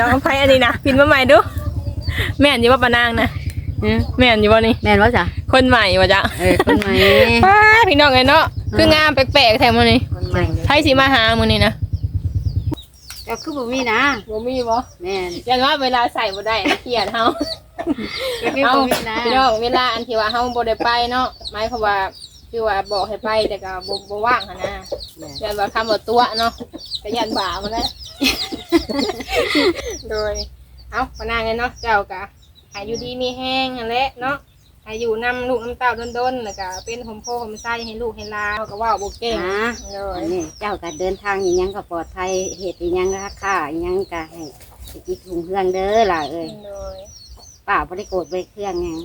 น้องไผอันนี้นะพินมาใหม่ดู แม่นอยู่ว่าปานางนะเออแม่นอยู่บ่นี่ แม่นว่าจ้ะคนใหม่ว่าจ้ะเออคนใหม่ป้าพี่น้องเอ้ยเนาะคืองามแปลกๆแถมมื้อนี้คนใหม่ไผสิมาหามื้อนี้นะก็คือบ่มีนะบ่มีบ่แม่นยันว่าเวลาใส่บ่ได้นะเกลียดเฮาก็คือเอาบ่มีนะพี่น้องเวลาอันที่ว่าเฮาบ่ได้ไปเนาะหมายความว่าคือว่าบอกให้ไปแต่ก็บ่บ่ว่างหั่นนะยันว่าคำว่าตัวเนาะก็ยันบ่ามาแล้ว โดย เอาปานางเนาะ เจ้าก็อายุดีมีแห้งนั่นแหละเนาะอายุนำลูกน้ำเต้าดนๆแล้วก็เป็นหมโพหมไส้ให้ลูกให้หลานเขาก็เว่าบ่เก่งนะโดยอันนี้เจ้าก็เดินทางอย่างยังก็ปลอดภัยเหตุอีหยังราคาอีหยังก็ให้ไปกินถุงเครื่องเด้อล่ะเอ้ยโดยป้าบ่ได้โกรธบ่ได้เครื่องหยัง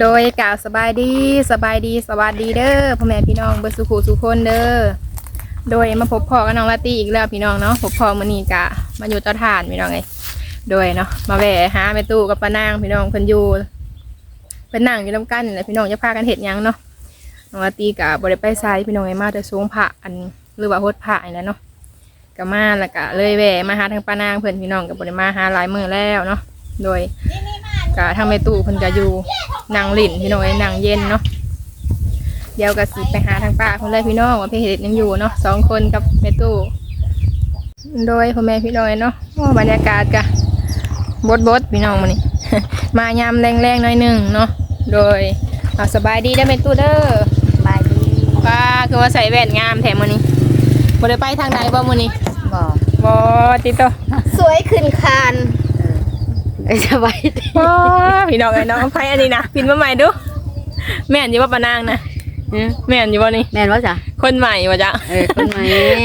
โดยกล่าวสบายดีสบายดีสวัสดีเด้อพ่อแม่พี่น้องเบอร์สุขุสุคนเด้อโดยมาพบพ่อกับน้องลาตี้อีกแล้วพี่น้องเนาะพบพ่อมื้อนี้กะมาอยู่เจ้าทานพี่น้องไงโดยเนาะมาแหวะหาแม่ตู้กับป้านางพี่น้องเพิ่นอยู่เพิ่นนั่งอยู่นํกันนี่แหละพี่น้องจะพากันเฮ็ดหยังเนาะน้องลาตี้กะบ่ได้ไปไสพี่น้องไงมาแต่สูงพระอันหรือว่าโฮดพระนี่แหละเนาะก็มาแล้วก็เลยแหวะมาหาทางป้านางเพิ่นพี่น้องก็บ่ได้มาหาหลายมือแล้วเนาะโดย ก็ทางแม่ตู้เพิ่นก็อยู่นางหลินพี่น้องไอ้นางเย็นเนาะเดี๋ยวก็สิไปหาทางป้าเพิ่นเลยพี่น้องว่าเพิ่นเฮ็ดหยังอยู่เนาะสองคนกับแม่ตู้โดยพ่อแม่พี่น้องเนาะโอ้บรรยากาศก็บดบดๆพี่น้องมื้อนี้มายามแรงๆหน่อยหนึงเนาะโดยเอาสบายดีเด้อแม่ตู้เด้อสบายดีป้าคือว่าใส่แว่นงามแถมมื้อนี้บ่ได้ไปทางใดบ่มื้อนี้บ่บ่ติดต่อสวยขึ้นคาน เออสบายดีโอ้พี่น้องเอ้ยเนาะไผอันนี้นะพินมาใหม่ดู แม่นอยู่ว่าปานางนะเออแม่นอยู่บ่นี่ แม่นว่าจ้ะคนใหม่ว่าจ้ะเออคนใหม่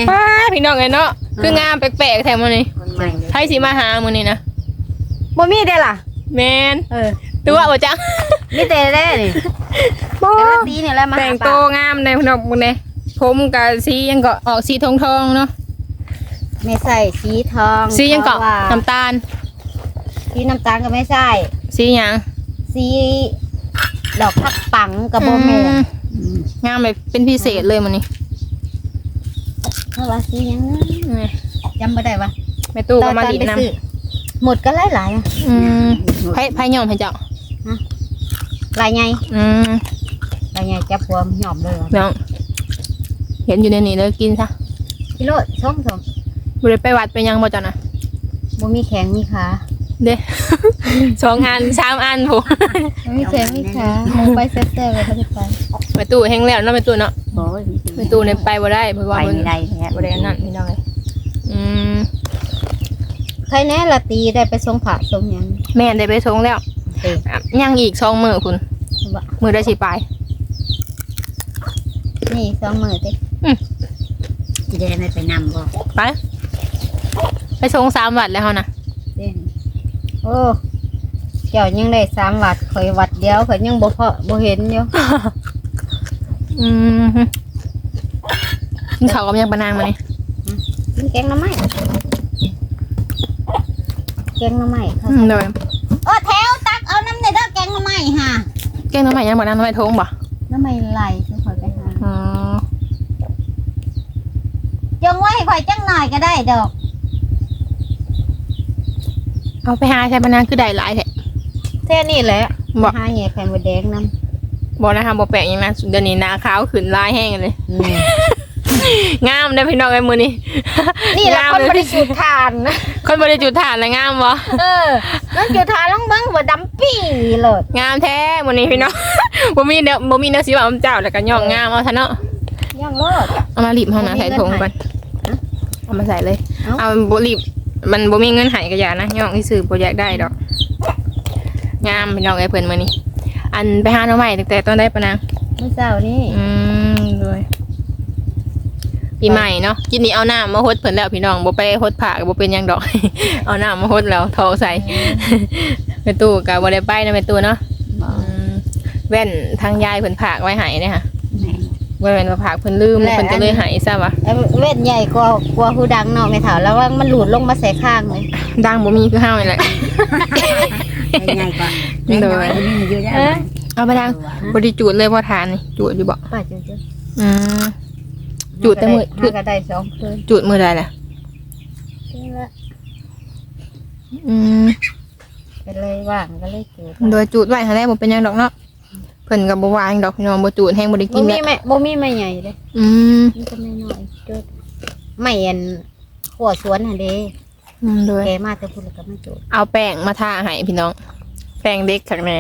ป้าพี่น้องเอ้ยเนาะคืองามแปลกๆแถมมื้อนี้คนใหม่ไผสิมาหามื้อนี้นะบ่มีได้ล่ะ แม่นเออตัวว่าจ้ะมีแต่ได้นี่โอ้แต่ละสีนี่แหละมาหาแต่งป้าตัวงามในพี่น้องมื้อนี้ผมก็สียังก็ออกสีทองๆเนาะไม่ใส่สีทองสียังก็เพราะว่าน้ำตาล สีน้ำตาลก็ไม่ใช่ สีหยังสีดอกพักปังกับโบแมนอืมงามแบบเป็นพิเศษเลยมื้อนี้เพราะว่าสีหยังนะนี่จำไม่ได้ว่าแม่ตู้ก็มาดิดไปนํซื้อหมดก็หลายหลายๆอะอืมไผไผยอมให้เจ้าหลายไงอืมหลายไงจับหัวมันหยอมเลยว่ะน้องเห็นอยู่ในนี้เลยกินซะพี่โรดส้มส้มบ่ได้ไปวัดไปหยังบ่จ้ะนะบ่มีแข็งมีขา เด้สองอันสามอันผู้บ่มีแข็งมีขาหมูไปเซ็ตเตอร์เลยไม่ได้ไปไปตู้แห้งแล้วเนาะไปตู้เนาะโอ้ยไปตู้เนี่ยไปบ่ได้เพราะไปว่ามันไม่ได้แท้บ่ได้อันนั่นพี่น้องเอ้ยอืมใครแน่ละตีได้ไปทรงผ่าทรงหยังแม่นได้ไปส่งแล้วเอ้ยอะยังอีกสองมื้อคุณบ่มื้อได้สิไปนี่สองมือติอืมสิได้ไม่ไปนำบ่ไปไปส่งสามวัดแล้วเฮานะเด่น โอ้เจ้ายังได้สามวัดข่อยวัดเดียวข่อยยังบ่พอบ่เห็นอยู่ อืมกินข้าวกับยังปะนางมานี่กินแกงหน้ำไม้แกงหน้ำไม้ค่ะอืมโดยโอ้แถวตักเอาน้ำในเด้อแกงหน้ำไม้ฮะแกงหน้ำใหม่ยังปะนางหน้ำใหม่ทงบ่น้ำไม้ไหลจะข่อยไปหาอ๋อ จงไว้ให้ข่อยจังหน่อยก็ได้ดอก เอาไปหาใช่ปะนางคือได้หลายแท้แค่นี้แหละบ่ หาแหย่ไข่มดแดงน้บ่นะคะบ่แปลกหยังนะเดี๋ยวนี้หน้าขาวขึ้นลายแห้งเลยำงามเด้อพี่น้องไอ้มือนี้นี่แหละงามคนเลย บริสุทธิ์ทานนะคนบริจุดฐานแล้วงามวะเออนั่นจุดทานลองเบิ้งว่าดำปี้เลยงามแท้มือนี้พี่น้อง บ่มีเนื้อบ่มีเนื้อสีว่าอมเจ้าแล้วก็ย่องงามเอาซะเนาะย่างโลด เอามารีบเฮานะใส่ถุงก่อนฮะเอามาใส่เลย เอ้าเอาบ่รีบ มันบ่มีเงินให้ก็อย่านะย่องที่ซื้อบ่อยากได้ดอก งามพี่น้องไอ้เพิ่นมื้อนี้ อันไปหาหน่อไม้ตั้งแต่ตอนได้ปะนางเมื่อเช้านี่อืมด้วยปีใหม่เนาะกินนี้เอาน้ำมาฮดเพิ่นแล้วพี่น้องบ่ไปฮดผ้าก็บ่เป็นหยังดอก เอาน้ำมาฮดแล้วทอใส่แม่ตู้ก็บ่ได้ไปนะแม่ตู้เนาะอืมแว่นทางยายเพิ่นฝากไว้ให้เนี่ยค่ะ ว่าแม่นว่าฝากเพิ่นลืมเพิ่นก็เลยให้ซะวะไอ้เวทใหญ่กว่ากว่าหูดังเนาะไม่เถาแล้วว่ามันหลุดลงมาใส่ข้างเลยดังบ่มีคือเฮานี่แหละ ใหญ่กว่าโดยเล็กน้อยนี่อยู่ได้เออเอาไปทางบริจูดเลยพอทานนี่จูดอยู่บ่ป้าจุดจุดอืม จุดแต่มื้อจุจุด ดก็ได้สองคืนจูดมือใดล่ะนี่ละอืมก็เลยว่างก็เลยจุดโดยจูดไว้หั่นแหละบ่เป็นหยังดอกเนาะ เพิ่นก็บ่ว่าหยังดอกพี่น้องบ่จูดแฮงบ่ได้บ่กินมีแล้วแม่บ่มีไม่ใหญ่เด้อืมนี่ก็ไม่น้อยจุดไม่อันหัวสวนหั่นเด้อืมโดยแกมาแต่พุ่นแล้วก็มาจุดเอาแป้งมาทาให้พี่น้อง แป้งเด็กข้างใน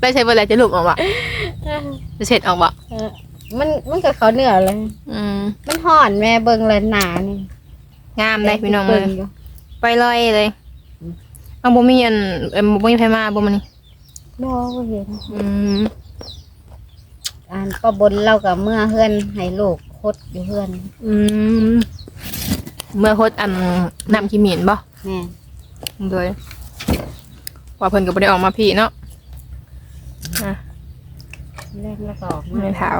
ไปใช้เวลาจะลูกออกบ่จะเช็ดออกบ่เออมันมันก็เขาวเหนือเลย อืมมันห่อนแม่เบิ่งเลยหนานี่งามได้พี่น้องเลเบิ่ยอยู่ ไปลอยเลยเอาบ่มีอันเอ็มบ่มีไผมาบ่มื้อนี้ บ่บ่เห็น อืมอันก็บนเรากับเมื่อเฮือนให้ลูกคดอยู่เฮือนอืมเมื่อโคตรอันน้ำขี้หมิ่นบ่แม่โดยว่าเพิ่นก็บ่ได้ออกมาพี่เนาะอะแรกแล้วก็ออกมาในเท้า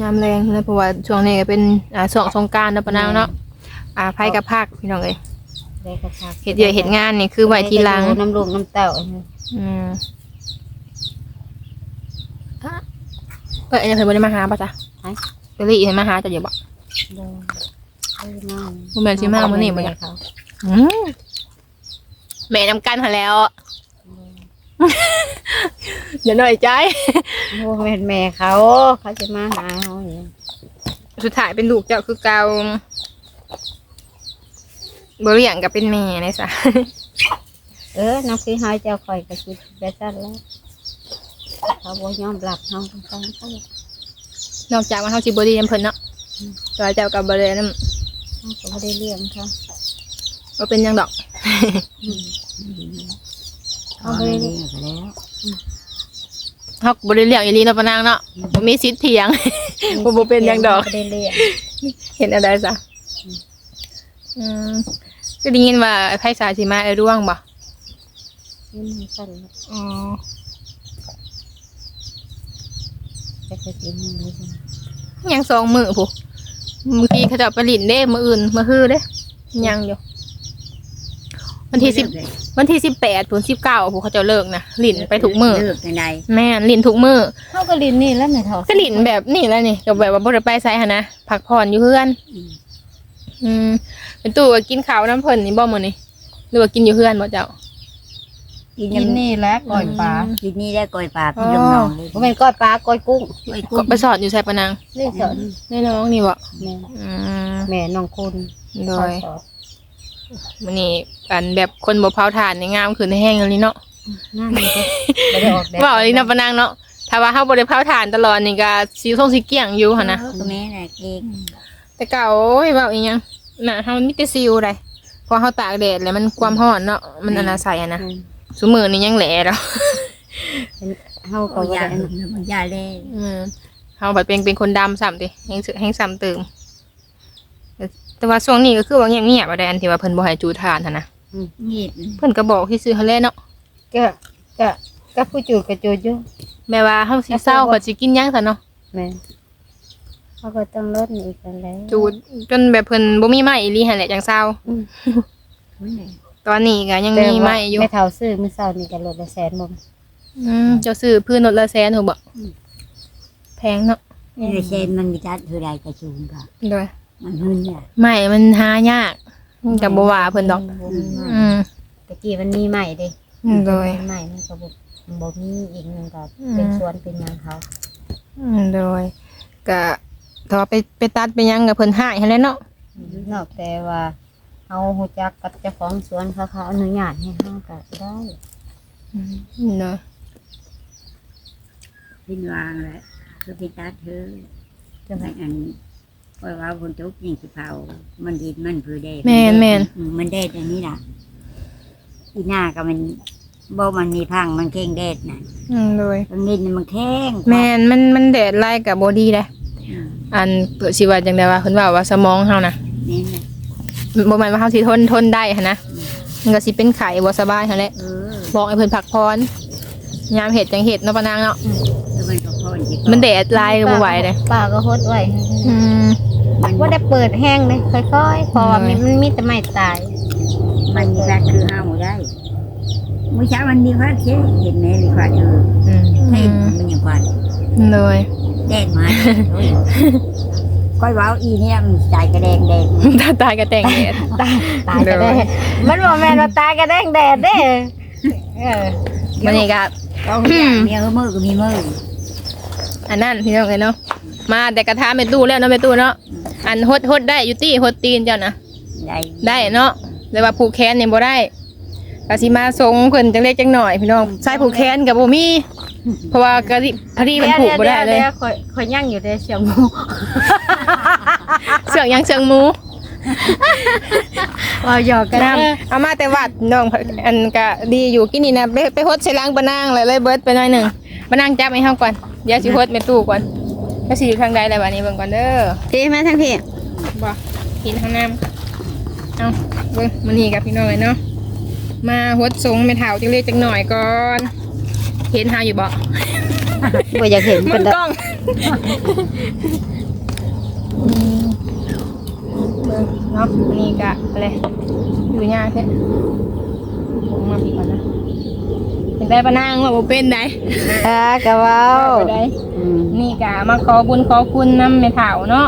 ยามแรงเลยเพราะว่าช่วงนี้ก็เป็นอ่าช่วงสงกรารเนาะปะนาวเนาะอ่าไผกับภาคพี่น้องเอ้ยได้กระชักเฮ็ดเยอะเฮ็ดงานนี่คือไว้ทีหลังน้ำลูกน้ำเต้า อันนี้อืมอะเอออันนี้เพิ่นบ่ได้มาหาป่ะจ๊ะเบลลี่เห็นมาหาจะอยู่บ่บ่เอ้ยน้องบ่แม่นสิมามื้อนี้บ่เนี่ยเขาอืมแม่นำกันหั่นแล้ว อย่าน้อยใจ โอ้แม่นแม่เขาเขาจะมาหาเขาอย่างนี้สุดท้ายเป็นลูกเจ้าคือเก่าบ่เลี้ยงก็เป็นแม่เลยซะ เออน้ำคือเฮาเจ้าคอยก็คิดแบบนั้นแล้วเขาบ่ยอมรับเฮาทั้งสองคนนอกจากว่าเฮาสิบ่ได้นำเพิ่นเนาะแต่ว่าเจ้าก็บ่ได้นำเฮาก็บ่ได้เลี้ยงเขาบ่เป็นหยังดอก เอาไปดีก็แล้วเฮาก็บ่ได้เลี้ยงอีหลีเนาะปะนางเนาะบ่มีสิทธิ์เถียง บ่บ่เป็นหยังดอก บ่ได้เลี้ยงเห็นอะไรซะอืมก็ได้ยินว่าไผสาสิมาไอ้ร่วงบ่ นี่มันสั่นแล้วอ๋อจะไปกินมันเลยยังสองมื้อพุเมื่อกี้เขาจะเอาไปลิ้นเด้มื้ออื่นมื้อฮื้อเด้ยังอยู่ วันที่สิบวันที่สิบแปดถึงสิบเก้าผู้เขาจะเลิกนะหลินไปทุกมือเลิกในใดแม่นหลินทุกมือเขาก็ลินนี่แล้วไม่เท่าก็หลินแบบนี่แหล้วนี่กับแบบว่าบ่ได้ไปไสหันนะพักผ่อนอยู่เพื่อน อืมเป็นตู้ว่ากินข้าวน้ำเพิ่นนี่บ่มื้อนี่หรือว่ากินอยู่เพื่อนบ่เจ้า กินกินนี่แหละก่อยปลากินนี่ได้ก่อยปลาพี่ลงน้องเลยบ่เป็นก้อยปลาก้อยกุ้งก่อยก็กุ้งไปสอนอยู่ใส่ปะนางนี่สอนแน่น้องนี่บ่แม่อืมแม่น้องคุณโดยสอนมื้อนี้อันแบบคนบ่เผาถ่านนี่งามขึ้นแห้งเลยเนาะนั่นนี่ก็บ่ได้ออกแดดว่าอีนะปะนางเนาะถ้าว่าเฮาบ่ได้เผาถ่านตลอดนี่ก็สิทรงสิเกลี้ยงอยู่หั่นนะก็แม่น่ะเก่งแต่เก่าโอ้ยเว่าอีหยังน่ะเฮามีแต่ซิวได้พอเฮาตากแดดแล้วมันความร้อนเนาะมันอนนาใส่อะนะ อืมซุมื้อนี้ยังแหลแล้วเฮาก็เอาบ่ยาได้มันยาเล่อืมเฮาบัดเป็นเป็นคนดำซ้ำติแฮงสึแฮงซ้ำเติม แต่ว่าช่วงนี้ก็คือว่าเงียบๆบ่ได้อันที่ว่าเพิ่นบ่ให้จูทานหั่นนะเงียบเพิ่นก็บอกที่ซื้อหั่นแหละเนาะก็ก็ก็ผู้จูดก็จูดอยู่แม่ว่าเฮาสิเศร้าก็สิกินหยังซะเนาะแม่เขาก็ต้องลดอีกกันแล้วจูดจนแบบเพิ่นบ่มีไม้อีหลีหั่นแหละจังเศร้าอืม ตอนนี้ก็ยังแต่มีว่าไม้อยู่แม่เฒ่าซื้อมื้อเช้านี่ก็ลดละแสนบ่อืมเจ้าซื้อพื้นรถละแสนถูกบ่แพงเนาะนี่เซนมันมีจัดเท่าใดกระชุมก็โดยมันหึนเนี่ยไม่มันหายากกับบว่าเพิ่นดอกบ่มีไม้อืมตะกี้มันมีใหม่เด้โดยใหม่มันก็บ่บ่มีอีกหนึงก็อืมเป็นสวนเป็นหยังเขาอืมโดยก็ถ้าว่าไปไปตัดไปหยังกับเพิ่นหายหั่นแหละเนาะนอกแต่ว่า เฮาฮู้จักกับเจ้าของสวนเขาเขาอนุญาตให้เฮาก็ได้อืมเนาะพินวางแหละคือพิจัดเธอจังอันอันเพราะว่าคนทุกยิ่งสิเผา มันดินมันคือแดดแม่นแม่นอืมมันแดดอันนี้ล่ะอีหน้าก็มันบ่มันมีพังมันเข่งแดดน่ะอืมโดยตรงนี้นี่มันแข้งแม่นมันมันแดดไล่กับบ่ดีเด้อืมอันเปิดสิว่าจังได๋ว่าเพิ่นว่าว่าสมองเฮานะนี่น่ะ บ่แม่นว่าเฮาสิทนทนได้หั่นนะมันก็สิเป็นไข้บ่สบายหั่นแหละเออบอกให้เพิ่นพักผ่อนยามเฮ็ดจังเฮ็ดเนาะปะนางเนาะแล้วมันก็พอนสิมันแดดไล่ก็บ่ไหวเด้ป้าก็ฮดไว้อืมมันว่าได้เปิดแห้งเลยค่อยๆเพอเลยมันมีแต่ไม้ตายมมันมีพัดคือห้าหมูได้เมื่อเช้ามันมีพัดเช่เห็นไหมมีพัดเอออืมเห็นมันยังพัดโดยแดงมา ก้อยว้าวอีเนี่ยมันใจกระแดงแดงตาตายก็แต่งแดดตายตายก็ได้มันบ่แม่นว่าตายก็แดงแดดเด้เออมันนี่ก็ต้องอย่างเมียมือก็มีมืออันนั้นพี่น้องเอ้ยเนาะมาแต่กระทะเมตู้แล้วเนาะเมตู้เนาะอันฮดฮดได้อยู่ตี้ฮดตีนเจ้านะได้ได้เนาะแต่ว่าผูกแขนเนี่ยบ่ได้กสิมาทรงเพิ่นจังเล็กจังหน่อยพี่น้องใส่ผูกแขนกับบ่มีเพราะว่ากะดิพอดีมันผูกบ่ได้เลยดี๋วๆๆข่อยข่อยย่างอยู่เด้เสียงหมู เสือกยังเชิงหมูว่าหยอกกันน้ำเอามาแต่วัดน้องอันก็ดีอยู่กินนี่นะไปไปฮดใส่ล้างบะนางเลยเลยเบิดไปหน่อยหนึงบะนางจับให้เฮาก่อนเดี๋ยวสิฮดแม่ตู้ก่อนก็สิอยู่ข้างใดแล้วบัดนี้เบิ่งก่อนเด้อพี่มาทางพี่บ่กินข้างน้ำเอาเบิ่งมื้อนี้กับพี่น้องเลยเนาะมาฮดทรงแม่เฒ่าจังเล็กจังหน่อยก่อนเห็นเฮาอยู่บ่บ่อยากเห็นมัเพิ่นนดอกกล้อง เบิ่งเนาะอันนี้กะอะไรอยู่ยากแท้ผมมาผิดก่อนนะเป็นได้ปะนางว่าบ่เป็นได้อ่ากะเว้าบ่ได้อืมนี่กะมาขอบุญขอคุณนำแม่เฒ่าเนาะ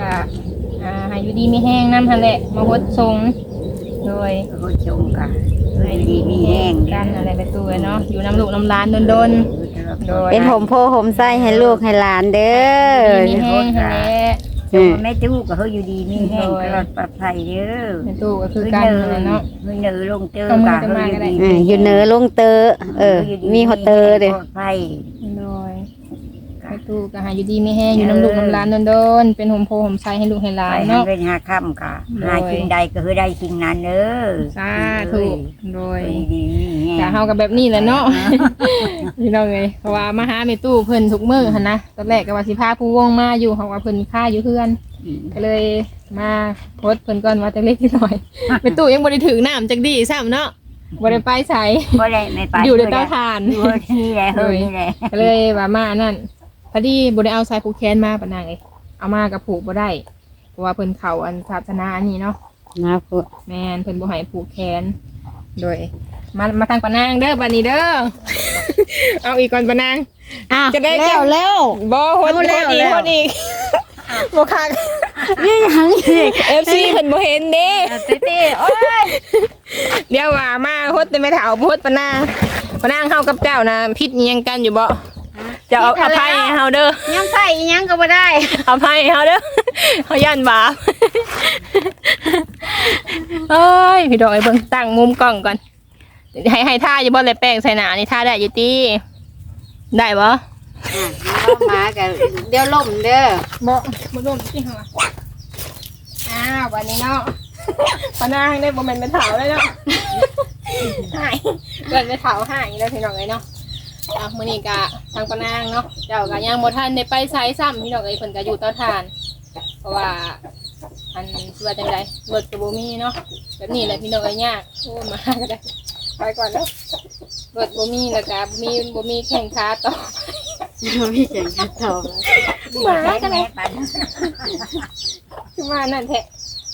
กะอ่าให้อยู่ดีมีแห้งนำหั่นแหละมาฮดทรงโดยโคชงกันเลยดีมีแห้งกันอะไรไปตัวเนาะอยู่น้ำลูกน้ำร้านโดนๆโดยเป็นผมโพผมไส้ให้ลูกให้หลานเด้อดีมีแห้งหั่นแหละอืมแม่ตู้ก็เขาอยู่ดีมีแห้งตลอดปลอดภัยเด้อแม่ตู้ก็คือกันนั่นแหละเนาะเฮ้ยเนอลงเจอเอามือกัจะมาก็ได้อ่าอยู่เหนือลงเตอเออ มีฮอตเตอร์เด้ปลอดภัยโดย แม่ตู้ก็หาอยู่ดีมีแห้งอยู่น้ำลูกน้ำร้านโดนๆเป็นหมโพหมไซให้ลูกให้หลาไปนให้เนาะเป็นหาค่ำค่ะโดยหาสิ่งใดก็คือได้สิ่งนั้นเด้อสาธุโดยดีดีมีกะแห้งเฮากับแบบนี้แหละเนาะพี่น้องเอ้ยเพราะว่ามาหาแม่ตู้เพิ่นทุกมื้อหั่นนะตอนแรกก็ว่าสิพาผู้วงมาอยู่เพราะว่าเพิ่นค่าอยู่เพื่อนก็เลยมาโพสต์เพิ่นก่อนว่าจักเล็กนิดหน่อยแม่ตู้ยังบ่ได้ถึงน้ำจักดีซ้ำเนาะบ่ได้ไปไสก็ได้ไม่ไปอยู่ในเตาถ่านอยู่นี่แหละเฮ้ยนี่แหละก็เลยว่ามาอันนั่น พอดีบ่ได้เอาสายผูกแขนมาปานนางเอ้ยเอามากับผูกบ่ได้ เพราะว่าเพิ่นเข้าอันศาสนาอันนี้เนาะนะพูดแม่นเพิ่นบ่ให้ผูกแขน โดย มามาทางปานางเด้อบัดนี้เด้อ เอาอีกก่อนปานาง อ้าวจะได้เร็วเร็วบ่โหดเอาโหแล้ดวอีกแล้วโหดอีกบ่คัก นี่ยังอีก FC เพิ่นบ่เห็นเด้เต้เต้โอ้ยเดี๋ยวว่ามาโหดแต่ไม่เฒ่าโหดปานางปานางเฮากับเจ้านะผิดอิหยังกันอยู่บ่ จะเอาอภัยให้เฮาเด้อยังใส่อีหยังก็บ่ได้เอาให้เขาเด้อเขาย่านบาปเอ้ยพี่ดอกไอ้เบิ่งตั้งมุมกล้องก่อน ให้ให้ท่าอยู่บ่เลยแป้งใส่หนานี่ท่าได้อยู่ตีได้บ่อะเอามากันเดี๋ยวล่มเด้อบ่บ่ร่วมที่หัวอ้าววันนี้เนาะปานางได้บ่แม่นไปเถาเลยเนาะหายเกิดไปเถาหายแล้วพี่น้องเอ้ยเนาะ อะมื้อนี้ก็ทางปานางเนาะเจ้าก็ยังบ่ทันได้ไปไสซ้ำพี่น้องเอ้ยเพิ่นก็อยู่เตาถ่าน เพราะว่าอันสิว่าจังไดรถก็บ่มีเนาะแบบนี้แหละพี่น้องเอ้ยยากโอ้มาก็ได้ไปก่อนเด้อรถบ่มีแล้วก็บ่มีบ่มีแข่งขาต่อพี่เจ๋งกระโถหมาก็แม่ได้ปันคือว่านั่นแท้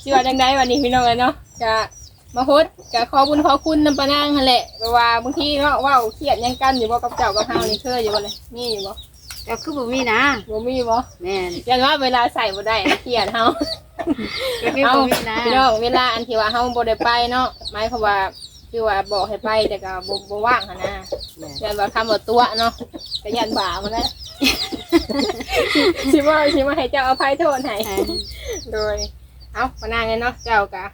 สิว่าจังไดวันนี้พี่น้องเอ้ยเนาะจะ มาโพสต์ก็ขอบุญขอคุณนำปานางหั่นแหละเพราะว่าบางทีเนาะเว้าเครียดหยังกันอยู่บ่กับเจ้ากับเฮานี่เคยอยู่บ่เลยมีอยู่บ่เจ้าคือบ่มีนะบ่มีบ่แม่นยันว่าเวลาใส่บ่ได้นะเครียดเฮาเจ้าคือเอาบ่มีนะพี่น้องเวลาอันที่ว่าเฮาบ่ได้ไปเนาะหมายความว่าคือว่าบอกให้ไปแต่ก็บ่บ่ว่างหั่นนะยันว่าทำบ่ตัวเนาะก็ยันบาปมาแล้ว สิว่าสิมาให้เจ้าอภัยโทษให้เออโดย เอาปานางเนี่ยเนาะเจ้ากะ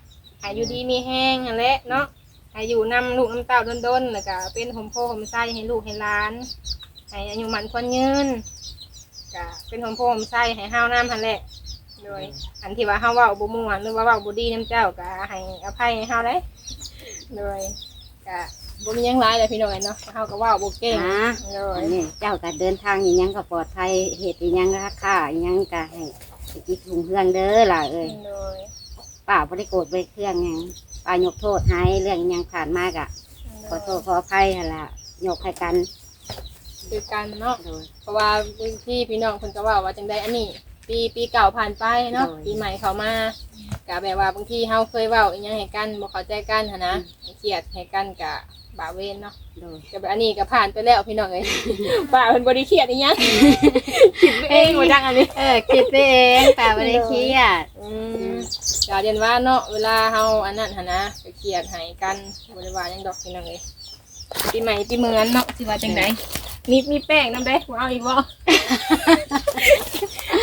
อายุดีมีแห้งนั่นแหละเนาะอายุนำลูกน้ำเต้าดนๆแล้วก็เป็นหมโพหมไส้ให้ลูกให้หล้านให้อายุมันควรยืนกะเป็นหมโพหมไส้ให้ห้าวน้ำหันแหละโดยอันที่ว่าห้าวเว่าบุม่วนหรือว่าเว่าบุดีน้ำเจ้ากะให้อภัยให้ห้าวเลยโดยกะบุมีหยังร้ายเลยพี่น้อยเนาะห้าวก็เว่าบุเก่งอะโดยอันนี้เจ้าก็เดินทางอีหยังก็ปลอดภัยเหตุอีหยังราคาอีหยังก็ให้ไปกินถุงเครื่องเด้อล่ะเอ้ยโดย ป้าบ่ได้โกรธบ่ได้เครื่องหยังป้ายกโทษให้เรื่องอีหยังผ่านมากอะขอโทษขออภัยหั่นล่ะยกให้กันคือกันเนาะ โดย เพราะว่าพี่พี่น้องเพิ่นก็ว่าว่าจังไดอันนี้ ปีปีเก่าผ่านไปเนาะโดยปีใหม่เข้ามาก็แบบว่าบางทีเฮาเคยเว้าอีหยังให้กันบ่เข้าใจกันหันนะเครียดให้กันก็ บาเวนเนาะโดยก็แบบอันนี้ก็ผ่านไปแล้วพี่น้องเอ้ยป้าเพิ่นบ่ได้เครียดอีหยังคิดไปเองบ่จังอันนี้เออคิดไปเองแต่ไม่ได้เครียดอืมก็เรียนว่าเนาะเวลาเฮาอันนั้นหันนะก็เครียดให้กันบ่ได้ว่าหยังดอกพี่น้องเอ้ยปีใหม่ปีเหมือนเนาะสิว่าจังไดมีมีแป้งนำได้บ่เอาอีกบ่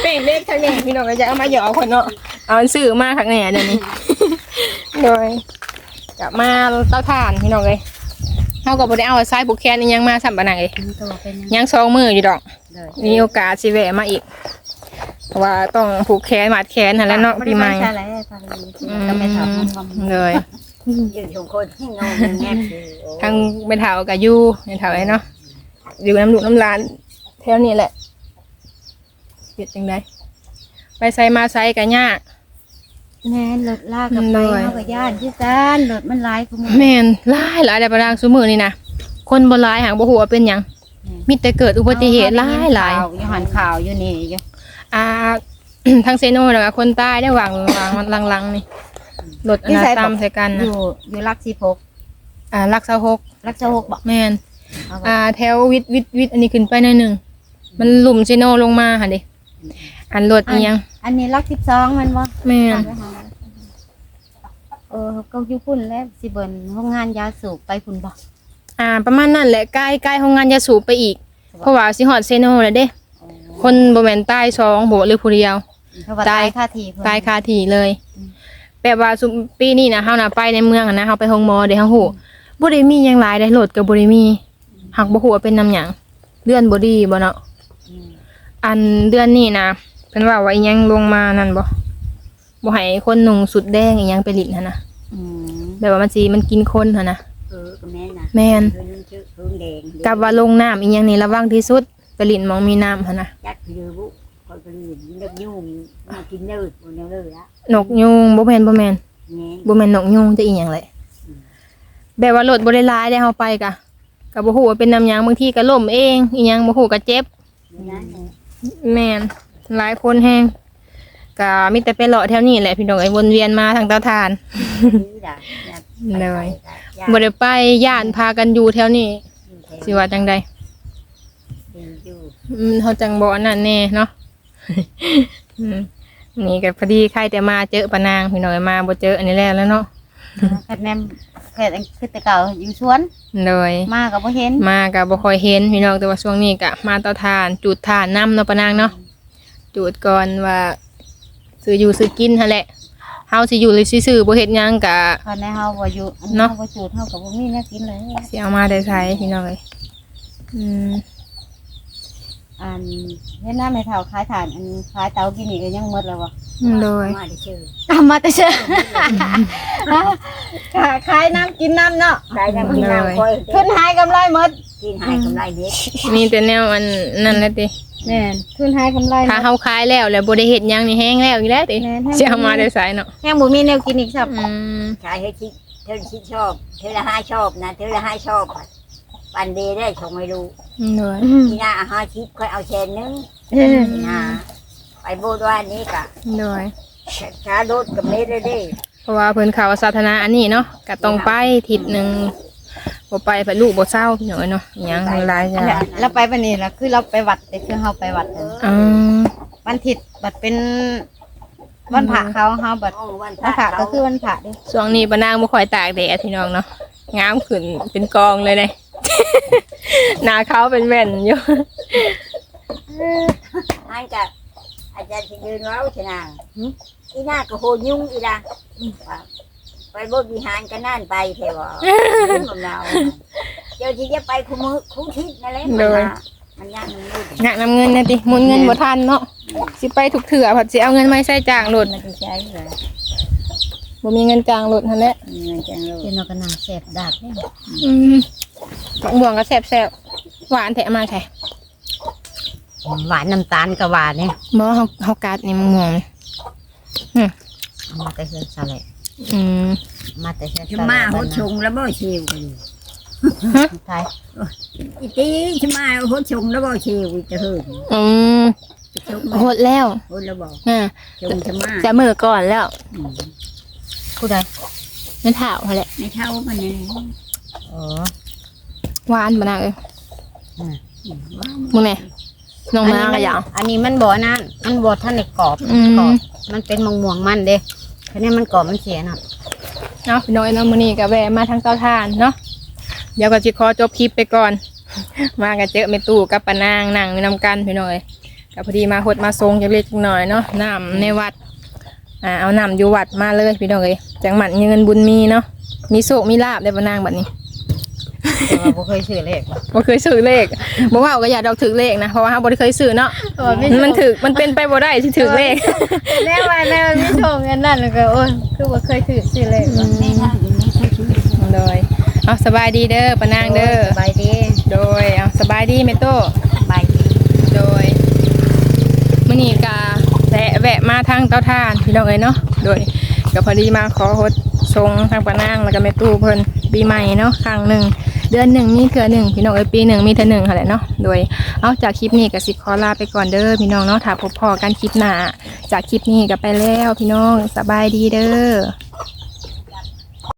แป้งเล็กข้างนี้พี่น้องก็จะเอามาหยอกคนเนาะเอาอันซื้อมาข้างในอันนี้โดยกลับมาเต้าถ่านพี่น้องเลย เฮาก็บ่ได้เอาสายผูกแขนอีหยังมาสัมปะนังเลยมันตัวเป็นยังสองมืออยู่ดอก เลยมีโอกาสสิแวะมาอีกเพราะว่าต้องผูกแขนมัดแขนหั่นแหล้วเนาะปีใหม่ใช่แล้วตอนนี้ก็ไม่ถามความเลยอยู่ชงคนที่งงแงบคือโอ้ทางไปเฒ่ากับอยู่ไปเฒ่าไอ้เนาะอยู่น้ำลูกน้ำหลานแถวนี้แหละเฮ็ดจังไดไปใส่มาใส่ก็ยาก แม่รถลากกับไปเลยเขากับย่านที่กันรถมันหลายขโมยแม่นหลายหลายแต่ประดางซุมือนี่นะคนบ่หลายหางบ่ฮู้ว่าเป็นหยังมีแต่เกิดอุบัติเหตุหลายหลายข่วอยู่หันข่าวอยู่นี่อยู่อ่า ทางเซโนแล้วก็คนใต้ได้วางวางลังๆนี่รถอนาตามใส่กันอนะยู่อยู่รักสิพกอ่าลักษหกรักเจ้าหกบอกแม่น เอาอ่าแถววิทย์วิทย์วิทย์อันนี้ขึ้นไปหน่อยหนึงมันหลุมเซโนลงมาหั่นดิ อันรถอีหยังอันนี้รักสิบสองมันบ่แม่นเออก็อยู่พุ่นแล้วสิเบิ่นโรงงานยาสูบไปพุ่นบ่อ่า ประมาณนั้นแหละใกล้ใกล้โรงงานยาสูบไปอีก เพราะว่าสิฮอดเซโนแล้วเด้ คนบ่แม่นใต้สองบ่หรือผู้เดียวเพราะว่าตายตายค่าทีเพิ่นตายคาที่เลยแบบว่าซุมปีนี้นะเฮาน่ะไปในเมืองอะนะเฮาไปโรงหมอเด้เฮาฮู้บ่ได้มีหยังหลายได้รถก็บ่ได้มีหักบ่ฮู้ว่าเป็นน้ำหยังเดือนบ่ดีบ่เนาะอืมอันเดือนนี้นะ เพิ่นว่าว่าอีหยังลงมานั่นบ่บ่ให้คนนุ่งสุดแดงอีหยังไปลิ้นหั่นนะอืมแบบว่ามันสิมันกินคนหั่นนะเออก็แม่นะแม่นคือนุ่งชื่อคือแดงกับว่าลงน้ำอีหยังนี่ระวังที่สุดไปลิ้นหมองมีน้ำหั่นนะจักคือบุคอยไปยืนเลือกยุ่งมากินเนื้อบนเนื้อเลยละนกยุงบ่แม่นบ่แม่นแง่บ่แม่นนกยุงจะอีหยังแหละแบบว่ารถบ่ได้หลายได้เฮาไปกะก็บ่ฮู้ว่าเป็นน้ำหยังบางทีก็ล้มเองอีหยังบ่ฮู้ก็เจ็บนั่นแม่น หลายคนแฮงก็มีแต่ไปเลาะแถวนี้แหละพี่น้องไอ้วนเวียนมาทางเตาถ่านนี่ด่าเลยบ่ได้ไปย่านพากันอยู่แถวนี้สิว่าจังใดอยู่อืมเฮาจังบ่อันนั้นแน่เนาะอืมนี่ก็พอดีใครแต่มาเจอปะนางพี่น้องมาบ่เจออันนี้แล้วแล้วเนาะแคดแนมแคดคือแต่เก่าอยู่สวนเลยมาก็บ่เห็น มาก็บ่ค่อยเห็นพี่น้องแต่ว่าช่วงนี้ก็มาเตาถ่านจุดถ่านนํเนาะปะนางเนาะ จุดก่อนว่าซื้ออยู่ซื้อกินหั่นแหละเฮาสิอยู่หรือสิซื้อบ่เฮ็ดหยังก็ตอนนี้เฮาบ่อยู่อันเนาะ เฮาบ่จูดเฮาก็บ่มีแนวกินเลย สิเอามาได้ใช้พี่น้องเอ้ยอืมอันเฮ็ดหน้าไม่เท่าขายถ่านอันขายเตากินนี่ก็ยังหมดแล้วบ่โดยมาได้ชื่อตามมาแต่เช้าขายน้ำกินน้ำเนาะได้ยังกินน้ำคอยขึ้นหายกำไรหมดกินหายกำไรเด็กมีแต่แนวอันนั่นแหละติ แม่นขึ้นหายกำไรถ้าเฮาขายแล้วแล้วบ่ได้เฮ็ดหยังนี่แห้งแล้วอีกแล้วติแม่นแห้งสิเอามาได้ใช้เนาะแห้งบ่มีแนวกินอีกครับอืมชายให้คิดเธอคิดชอบเธอละห้าชอบนะเธอละห้าชอบปันเดได้ชงไม่รู้โดยที่หน้าอาหารคิดค่อยเอาเชนนึงเออนะไปโบดว่านี้กะโดยช้ารถกับเมดได้เพราะว่าเพิ่นเข้าสาธารณะอันนี้เนาะก็ต้องไปทิศหนึง บ่ไปไปลูกบ่เศร้าพี่น้อยเนาะอิหยังหลายอย่างเราไปบัดนี้ล่ะคือเราไปวัดแต่คือเฮาไปวัดเอออืมวันอาทิตย์บัดเป็นวันพระเขาเฮาบัดโอ้วันพวันพระระก็คือวันพระเด้ช่วงนี้ปะนางบ่ค่อยตากแดดพี่น้องเนาะงามขึ้นเป็นกองเลยเด้หน้าเขาเป็นแว่นอยู่ อันกับอาจารย์ที่ยืนเว้าชนะอีหน้าก็โหยุ่งอีละ ไปโบดวิหารกันนั่นไปเทวะของเราเดี๋ยวที่จะไปคุมือคุทิศนั่นแหละมันยากมันมืดอยากนำเงินนะติหมุนเงินบ่ทันเนาะสิไปทุกเถื่อผัดสิเอาเงินมาใช้จ้างรถมันจะใช้เลยบ่มีเงินจ้างรถนั่นแหละเงินจังเลยเดี๋ยวเราก็นั่งแสบดากเด้อืมบักม่วงก็แซ่บๆหวานแท้มาแท้หวานน้ำตาลก็หวานเนี่ยบ่เฮาเฮากัดนี่มะม่วงเอามาแต่เฮือนซะแหละ อืมมาแต่เฮือนชซะมาหัวชงแล้วบ่เชียวกันไทยอีตีชมาหัวชงแล้วบ่เชียวจะเหินอืมจงโหดแล้วโหดแล้วบอกอ่าจงจะมาจะมือก่อนแล้วอืมผู้ใดนั่นถาวเขาแหละไม่เท่ามันเลยอ๋อหวานมานาวเอ้ยว่ามึงไงน้องมานาวก็อยางอันนี้มันบ่นั่นมันบ่ท่านในกรอบอืมกรอบมันเป็นมะม่วงมันเด้ คันนี้มันกรอบมันเสียน่ะเนาะพี่น้อยน้องมือนี่กับแวะมาทางเตาถ่านเนาะเดี๋ยวก็จิขอจบคลิปไปก่อน มากันเจอเมตู้กับปานางนั่งน้ำกันพี่น้อยกับพอดีมาหดมาทรงจะเล็กหน่อยเนาะน้ำในวัดอ่าเอาน้ำอยู่วัดมาเลยพี่น้องเอ้ยจังหมันเงินบุญมีเนาะมีโชคมีลาบได้ปานางบัดนี้ แต่ว่าบ่เคยซื้อเลขว่ะบ่เคยซื้อเลขบ่ว่าเอาก็อย่าดอกถือเลขนะเพราะว่าเราบ่ได้เคยซื้อเนาะมันถือมันเป็นไปบ่ได้ที่ถือเลขแน่ว่าแน่ไม่ชมกันนั่นแล้วก็โอ้ยคือว่าเคยถือซื้อเลขว่ะไม่เท่าอยู่ไม่ใช่ชื่อโดยเอาสบายดีเด้อปานางเด้อสบายดี โดยเอาสบายดีเมโตใบดีโดยมื่อนี้กาแวะแวะมาทางเต้าท่านพี่น้องเอ้ยเนาะโดยก็พอดีมาขอฮดทรงทางปานางแล้วก็แม่ตู้เพิ่นปีใหม่เนาะครั้งหนึ่ง เดือนหนึ่งมีเถื่อหนึ่งพี่น้องเอ้ยปีหนึ่งมีเถื่อหนึ่งค่ะแหละเนาะโดยเอาจากคลิปนี้กับสิขอลาไปก่อนเด้อพี่น้องเนาะถ้าพบพอกันคลิปหน้าจากคลิปนี้ก็ไปแล้วพี่น้องสบายดีเด้อ